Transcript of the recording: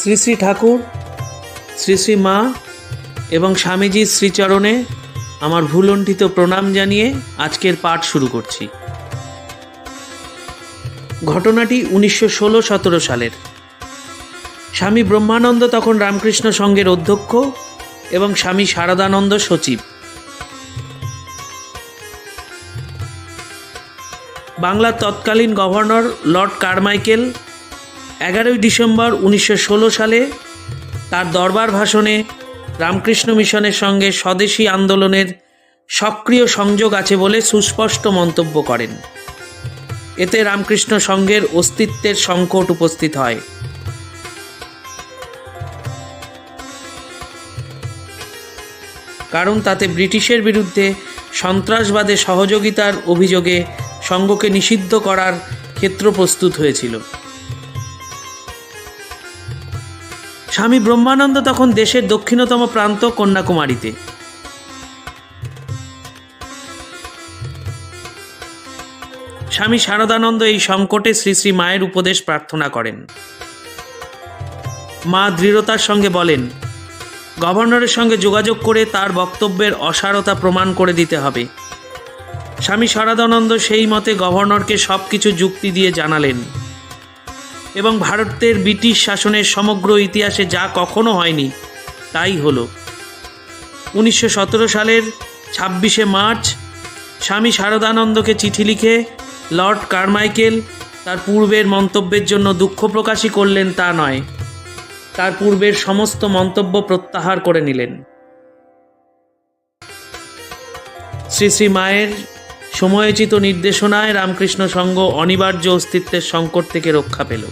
শ্রী শ্রী ঠাকুর, শ্রী শ্রী মা এবং স্বামীজির শ্রীচরণে আমার ভুলণ্ঠিত প্রণাম জানিয়ে আজকের পাঠ শুরু করছি। ঘটনাটি উনিশশো ষোলো সতেরো সালের। স্বামী ব্রহ্মানন্দ তখন রামকৃষ্ণ সংঘের অধ্যক্ষ এবং স্বামী শারদানন্দ সচিব। বাংলার তৎকালীন গভর্নর লর্ড কারমাইকেল এগারোই ডিসেম্বর উনিশশো ষোলো সালে তার দরবার ভাষণে রামকৃষ্ণ মিশনের সঙ্গে স্বদেশী আন্দোলনের সক্রিয় সংযোগ আছে বলে সুস্পষ্ট মন্তব্য করেন। এতে রামকৃষ্ণ সংঘের অস্তিত্বের সংকট উপস্থিত হয়। কারণ তাতে ব্রিটিশের বিরুদ্ধে সন্ত্রাসবাদে সহযোগিতার অভিযোগে সংঘকে নিষিদ্ধ করার ক্ষেত্র প্রস্তুত হয়েছিল। স্বামী ব্রহ্মানন্দ তখন দেশের দক্ষিণতম প্রান্ত কন্যাকুমারীতে। স্বামী শারদানন্দ এই সংকটে শ্রী শ্রী মায়ের উপদেশ প্রার্থনা করেন। মা দৃঢ়তার সঙ্গে বলেন, গভর্নরের সঙ্গে যোগাযোগ করে তার বক্তব্যের অসারতা প্রমাণ করে দিতে হবে। স্বামী শারদানন্দ সেই মতে গভর্নরকে সব কিছু যুক্তি দিয়ে জানালেন। এবং ভারতের ব্রিটিশ শাসনের সমগ্র ইতিহাসে যা কখনো হয়নি, তাই হলো। উনিশশো সতেরো সালের ছাব্বিশে মার্চ, স্বামী শারদানন্দকে চিঠি লিখে লর্ড কারমাইকেল তার পূর্বের মন্তব্যের জন্য দুঃখ প্রকাশই করলেন তা নয়, তার পূর্বের সমস্ত মন্তব্য প্রত্যাহার করে নিলেন। শ্রী শ্রী মায়ের সময়োচিত নির্দেশনায় রামকৃষ্ণ সংঘ অনিবার্য অস্তিত্বের সংকট থেকে রক্ষা পেল।